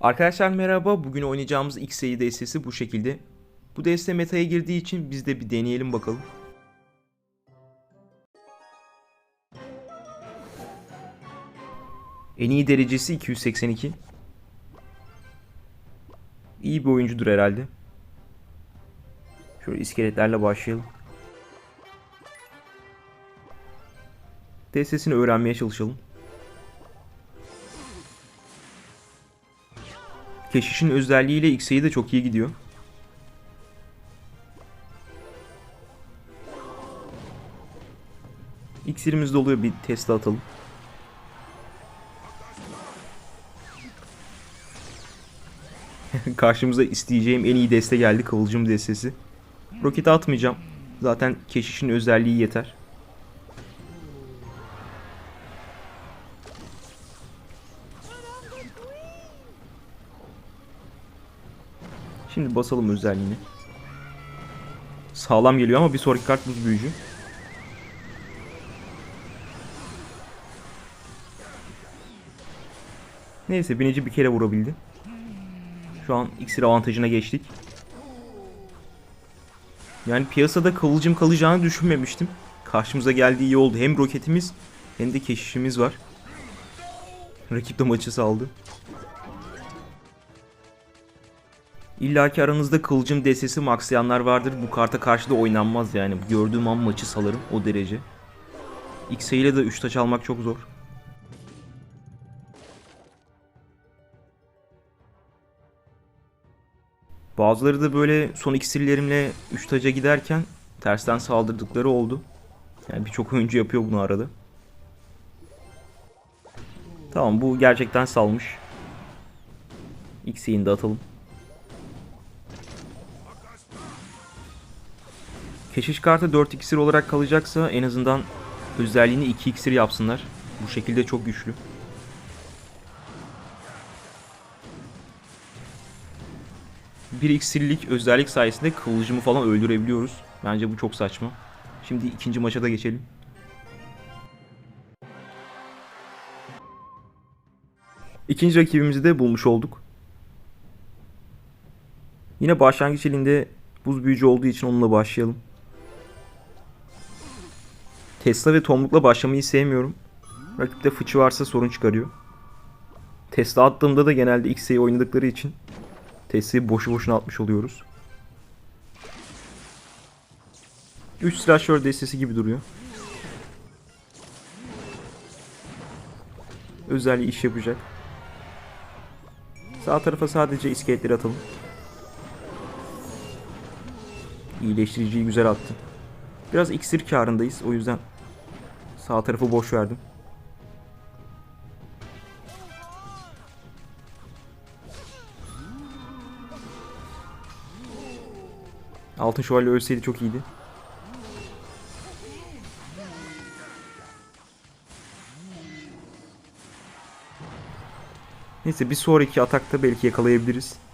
Arkadaşlar merhaba. Bugün oynayacağımız X-Sayı destesi bu şekilde. Bu deste metaya girdiği için biz de bir deneyelim bakalım. En iyi derecesi 282. İyi bir oyuncudur herhalde. Şöyle iskeletlerle başlayalım. Destesini öğrenmeye çalışalım. Keşişin özelliğiyle X'e de çok iyi gidiyor. İksirimiz doluyor bir Tesla atalım. Karşımıza isteyeceğim en iyi deste geldi Kıvılcım destesi. Roketi atmayacağım. Zaten keşişin özelliği yeter. Şimdi basalım özelliğini. Sağlam geliyor ama bir sonraki kart buz büyücü. Neyse binici bir kere vurabildi. Şu an iksir avantajına geçtik. Yani piyasada kıvılcım kalacağını düşünmemiştim. Karşımıza geldiği iyi oldu. Hem roketimiz hem de keşişimiz var. Rakip de maçı saldı. İlla ki aranızda kılıcım desesi maxlayanlar vardır. Bu karta karşı da oynanmaz yani. Gördüğüm an maçı salarım o derece. X ile de 3 taç almak çok zor. Bazıları da böyle son iksirlerimle 3 taca giderken tersten saldırdıkları oldu. Yani birçok oyuncu yapıyor bunu arada. Tamam bu gerçekten salmış. X'ini de atalım. Keşiş kartı 4 iksir olarak kalacaksa en azından özelliğini 2 iksir yapsınlar. Bu şekilde çok güçlü. Bir iksirlik özellik sayesinde kıvılcımı falan öldürebiliyoruz. Bence bu çok saçma. Şimdi ikinci maça da geçelim. İkinci rakibimizi de bulmuş olduk. Yine başlangıç elinde buz büyücü olduğu için onunla başlayalım. Tesla ve Tomruk'la başlamayı sevmiyorum. Rakipte fıçı varsa sorun çıkarıyor. Tesla attığımda da genelde X'e oynadıkları için Tesla'yı boşu boşuna atmış oluyoruz. 3 slasher destesi gibi duruyor. Özelliği iş yapacak. Sağ tarafa sadece iskeletleri atalım. İyileştiriciyi güzel attı. Biraz iksir karındayız. O yüzden sağ tarafı boş verdim. Altın şövalye ölseydi çok iyiydi. Neyse bir sonraki atakta belki yakalayabiliriz.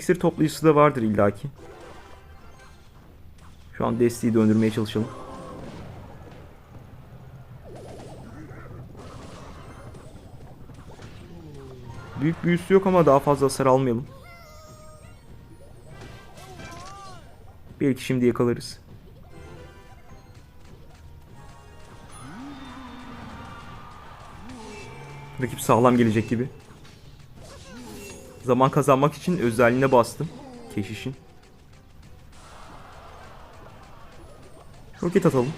İksir toplayıcısı da vardır illaki. Şu an desteği döndürmeye çalışalım. Büyük büyüsü yok ama daha fazla hasar almayalım. Belki şimdi yakalarız. Rakip sağlam gelecek gibi. Zaman kazanmak için özelliğine bastım. Keşişin. Roket atalım.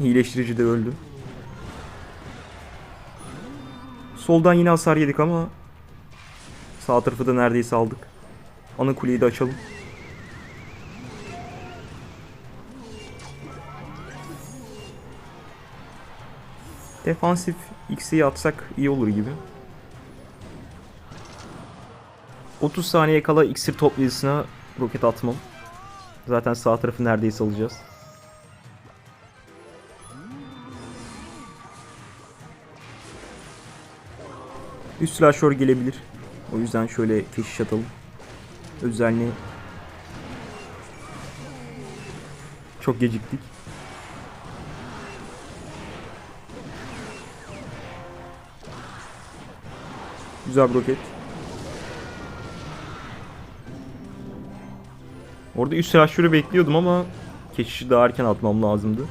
İyileştirici de öldü. Soldan yine hasar yedik ama sağ tarafı da neredeyse aldık. Ana kuleyi de açalım. Defansif X'i atsak iyi olur gibi. 30 saniye kala iksir toplayıcısına roket atmam. Zaten sağ tarafı neredeyse alacağız. Üst slasher gelebilir. O yüzden şöyle keşiş atalım. Özelliği çok geciktik. Güzel bir roket. Orada üst silahşörü bekliyordum ama keşişi daha erken atmam lazımdı.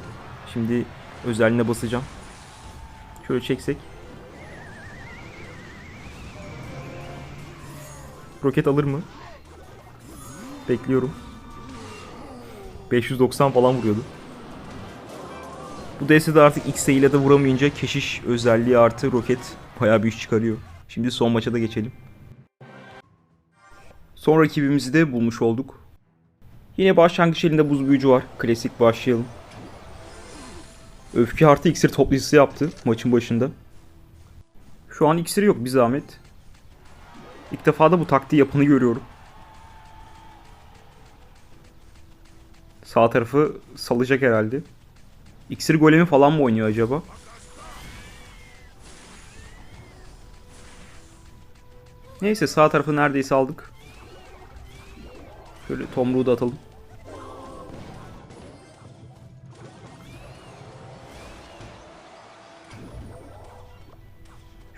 Şimdi özelliğine basacağım. Şöyle çeksek. Roket alır mı? Bekliyorum. 590 falan vuruyordu. Bu DS'de artık X ile de vuramayınca keşiş özelliği artı roket bayağı bir iş çıkarıyor. Şimdi son maça da geçelim. Son rakibimizi de bulmuş olduk. Yine başlangıç elinde buz büyücü var. Klasik başlayalım. Öfke artı iksir toplayıcısı yaptı maçın başında. Şu an iksiri yok bir zahmet. İlk defa da bu taktiği yapanı görüyorum. Sağ tarafı salacak herhalde. İksir golemi falan mı oynuyor acaba? Neyse sağ tarafı neredeyse aldık. Şöyle tomruğu da atalım.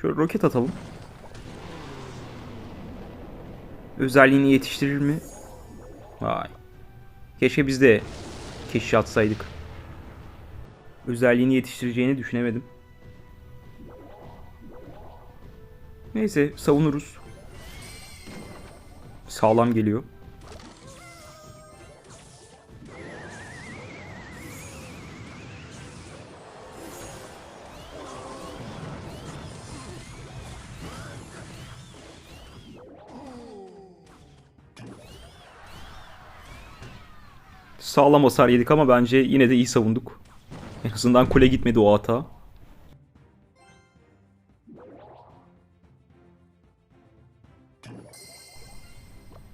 Şöyle roket atalım. Özelliğini yetiştirir mi? Vay. Keşke biz de keşiş atsaydık. Özelliğini yetiştireceğini düşünemedim. Neyse savunuruz. Sağlam geliyor. Sağlam hasar yedik ama bence yine de iyi savunduk. En azından kule gitmedi o hata.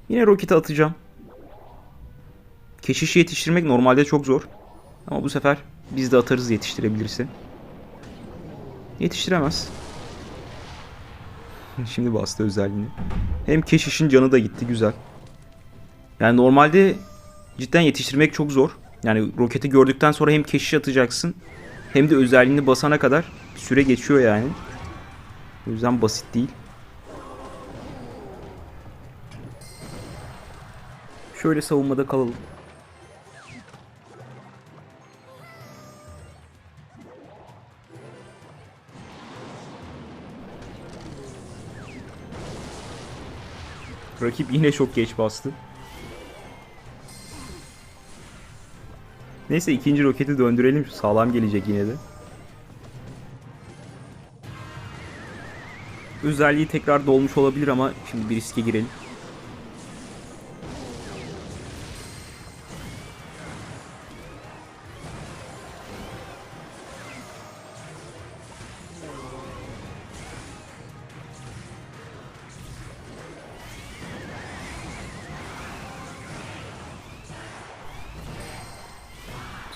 Yine roketi atacağım. Keşişi yetiştirmek normalde çok zor. Ama bu sefer biz de atarız yetiştirebilirse. Yetiştiremez. Şimdi bastı özelliğini. Hem keşişin canı da gitti güzel. Yani normalde cidden yetiştirmek çok zor. Yani roketi gördükten sonra hem keşiş atacaksın hem de özelliğini basana kadar süre geçiyor yani. O yüzden basit değil. Şöyle savunmada kalalım. Rakip yine çok geç bastı. Neyse ikinci roketi döndürelim. Sağlam gelecek yine de. Özelliği tekrar dolmuş olabilir ama şimdi bir riske girelim.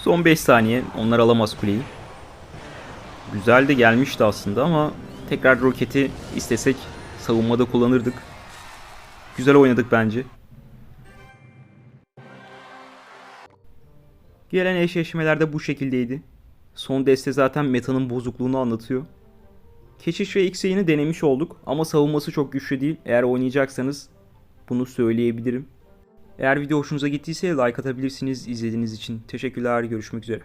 Son 5 saniye. Onlar alamaz kuleyi. Güzel de gelmişti aslında ama tekrar roketi istesek savunmada kullanırdık. Güzel oynadık bence. Gelen eşleşmelerde bu şekildeydi. Son deste zaten metanın bozukluğunu anlatıyor. Keşiş ve X'ini denemiş olduk ama savunması çok güçlü değil. Eğer oynayacaksanız bunu söyleyebilirim. Eğer video hoşunuza gittiyse like atabilirsiniz. İzlediğiniz için teşekkürler. Görüşmek üzere.